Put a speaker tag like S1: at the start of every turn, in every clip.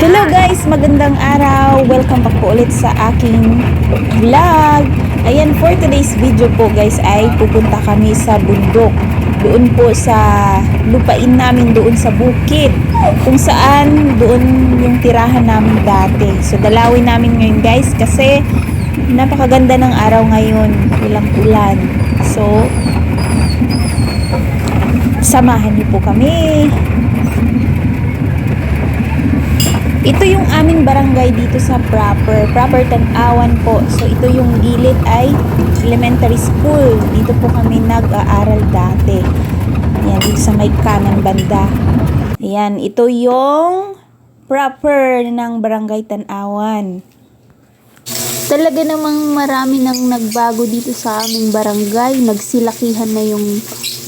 S1: Hello guys, magandang araw. Welcome back po ulit sa aking vlog. Ayan, for today's video po guys ay pupunta kami sa bundok. Doon po sa lupain namin doon sa bukid. Kung saan doon yung tirahan namin dati. So dalawin namin ngayon guys kasi napakaganda ng araw ngayon. Walang ulan. So, samahan niyo po kami. Ito yung aming barangay dito sa proper, proper Tanawan po. So ito yung gilid ay elementary school. Dito po kami nag-aaral dati. Ayan, dito sa may kanan banda. Ayan, ito yung proper ng barangay Tanawan. Talaga namang marami nang nagbago dito sa aming barangay. Nagsilakihan na yung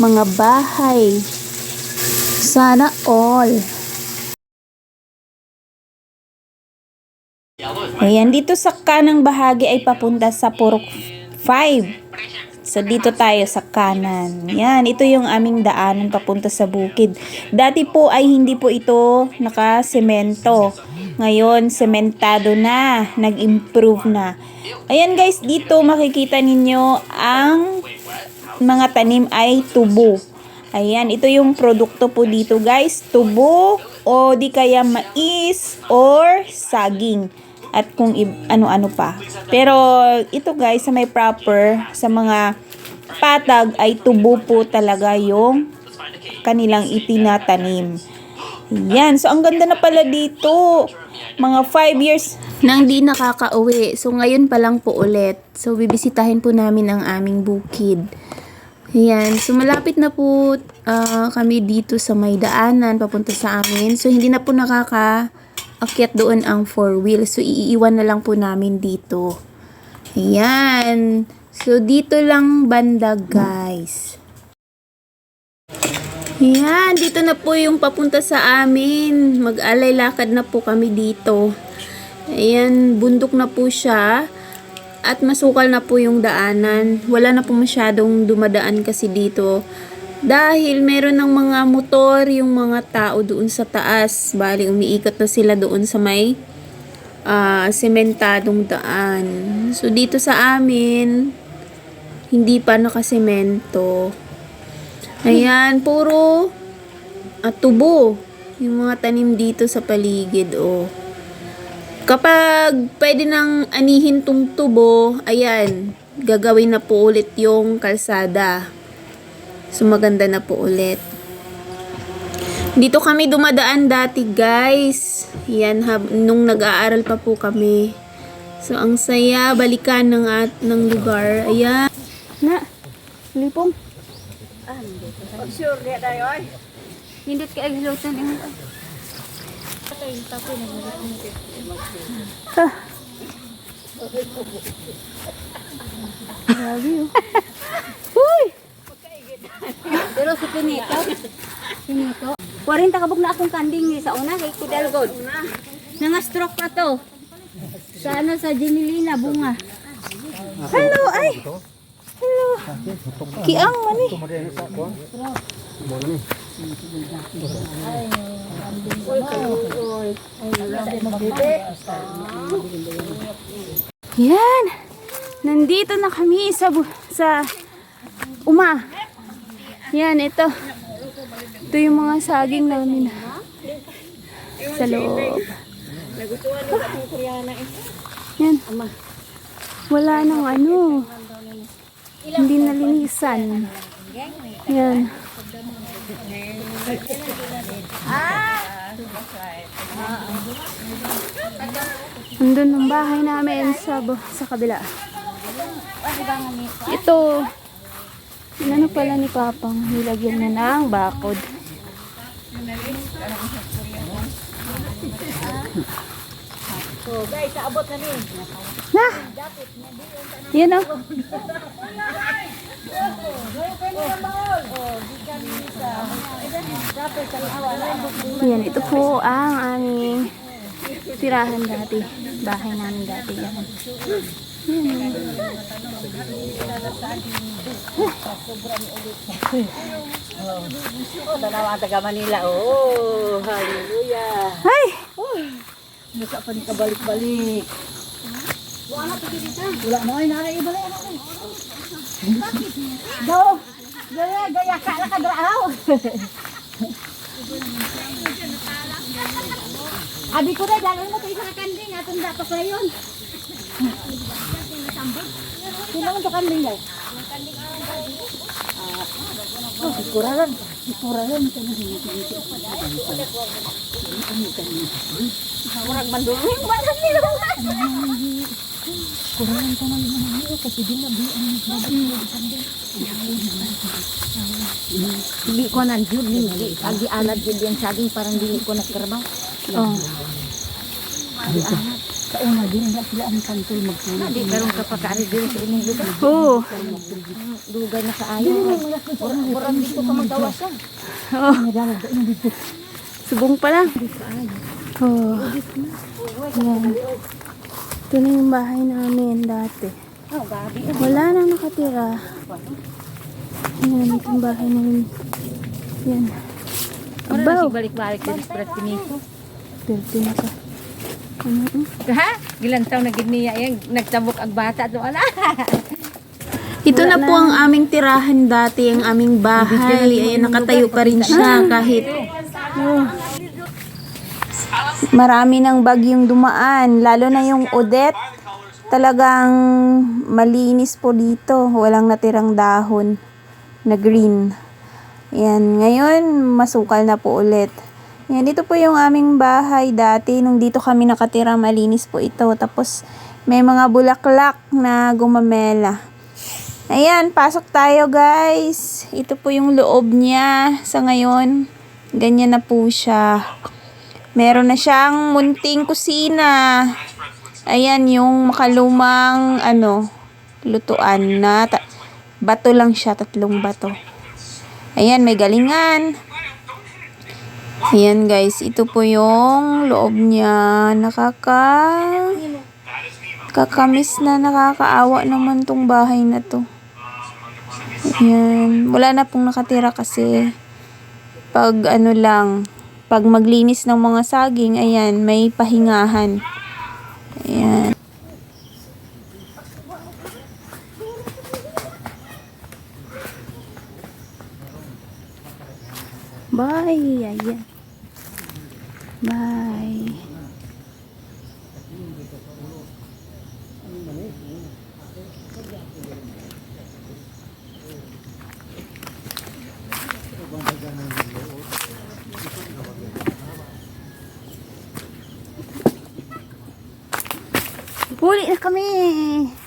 S1: mga bahay. Sana all. Ayan, dito sa kanang bahagi ay papunta sa Purok 5. So, dito tayo sa kanan. Yan, ito yung aming daanan papunta sa bukid. Dati po ay hindi po ito nakasemento. Ngayon, sementado na. Nag-improve na. Ayan guys, dito makikita ninyo ang mga tanim ay tubo. Ayan, ito yung produkto po dito guys. Tubo o di kaya mais or saging at kung ano-ano pa. Pero ito guys, sa may proper, sa mga patag ay tubo po talaga yung kanilang itinatanim. Yan. So, ang ganda na pala dito. Mga 5 years nang di nakaka-uwi. So, ngayon pa lang po ulit. So, bibisitahin po namin ang aming bukid. Ayan. So, malapit na po ah, kami dito sa may daanan papunta sa amin. So, hindi na po nakaka akyat doon ang four wheel. So, iiwan na lang po namin dito. Ayan. So, dito lang banda, guys. Ayan. Dito na po yung papunta sa amin. Mag-alay lakad na po kami dito. Ayan. Bundok na po siya. At masukal na po yung daanan. Wala na po masyadong dumadaan kasi dito. Dahil meron ng mga motor yung mga tao doon sa taas. Bali, umiikot na sila doon sa may ah, sementadong daan. So, dito sa amin, hindi pa nakasemento. Ayan, puro at tubo. Yung mga tanim dito sa paligid, oh. Kapag pwede nang anihin tong tubo, ayan, gagawin na po ulit yung kalsada. So, maganda na po ulit. Dito kami dumadaan dati, guys. Yan, hab- nung nag-aaral pa po kami. So, ang saya, balikan ng, at, ng lugar. Ayan. Na, lipong.
S2: Sure, di tayo ay.
S1: Hindi ka. Ah. Grabe oh.
S2: Pero sa pinito, pinito. 40 kabog na akong kanding ni sa una kay Kudalgod. Nanga stroke pa to. Sa ano sa Jinilina bunga.
S1: Hello, ay! Hello. Kiang, mani. Yan. Nandito na kami sa sa uma. Yan, ito. Ito yung mga saging namin. Sa loob. Yan. Wala nang ano. Hindi nalinisan. Yan. Andun ang bahay namin sa sa kabila. Ito. Ano pala ni Papang? Nilagyan na ng bakod.
S2: So guys, abot na ni.
S1: Na! Yan o. Yan, ito po ang aming tirahan dati. Bahay namin dati. Yan.
S2: Oh, tanawa taga Manila. Oh, hallelujah.
S1: Ay!
S2: Nasa pa ni kabalik-balik. Wala na ay nara ibalik. Go. Gaya gaya ka la kadraaw. Abi ko na dalan mo kay sa kanding atong dapat sa yon. Sino mo sa kanding ay? Oh, sikuraran. Sikuraran. Murag manduling ba na nila? Kuraran pa man naman kasi di na di ang Hindi ko na jud ni agi anad jud yang saging parang dili ko nagkarbaw.
S3: Oh.
S2: Sa una din na sila ang kantol magtulog. Di karon ka pa kaari diri sa inyong lugar.
S3: Oh.
S2: Dugay na kaayo. Orang orang dito ka magawas ah.
S3: Oh. Subong pa lang. Oh. Yan. Ito na yung bahay namin dati.
S2: Oh.
S3: Wala nang nakatira. Yan, ito yung bahay namin. Yan.
S2: Ano
S3: Abaw.
S2: si balik-balik din sa Pratinico?
S3: Dirty na.
S2: Ha? Gilantaw na gid niya yang nagtabok ang bata do ana.
S3: Ito na po ang aming tirahan dati, ang aming bahay. Ayan, nakatayo pa rin siya kahit Oh. marami ng bagyong dumaan. Lalo na yung Odette. Talagang malinis po dito. Walang natirang dahon na green. Ayan, ngayon masukal na po ulit. Ayan, dito po yung aming bahay dati. Nung dito kami nakatira, malinis po ito. Tapos may mga bulaklak na gumamela. Ayan, pasok tayo guys. Ito po yung loob niya sa ngayon. Ganyan na po siya. Meron na siyang munting kusina. Ayan, yung makalumang ano, lutuan na bato lang siya, tatlong bato. Ayan, may galingan. Ayan guys, ito po yung loob niya. Nakaka... Kakamis na nakakaawa naman tong bahay na to. Ayan. Wala na pong nakatira kasi pag ano lang, pag maglinis ng mga saging, ayan, may pahingahan. Ayan. Bye. Ayan. Bye. Huli na kami.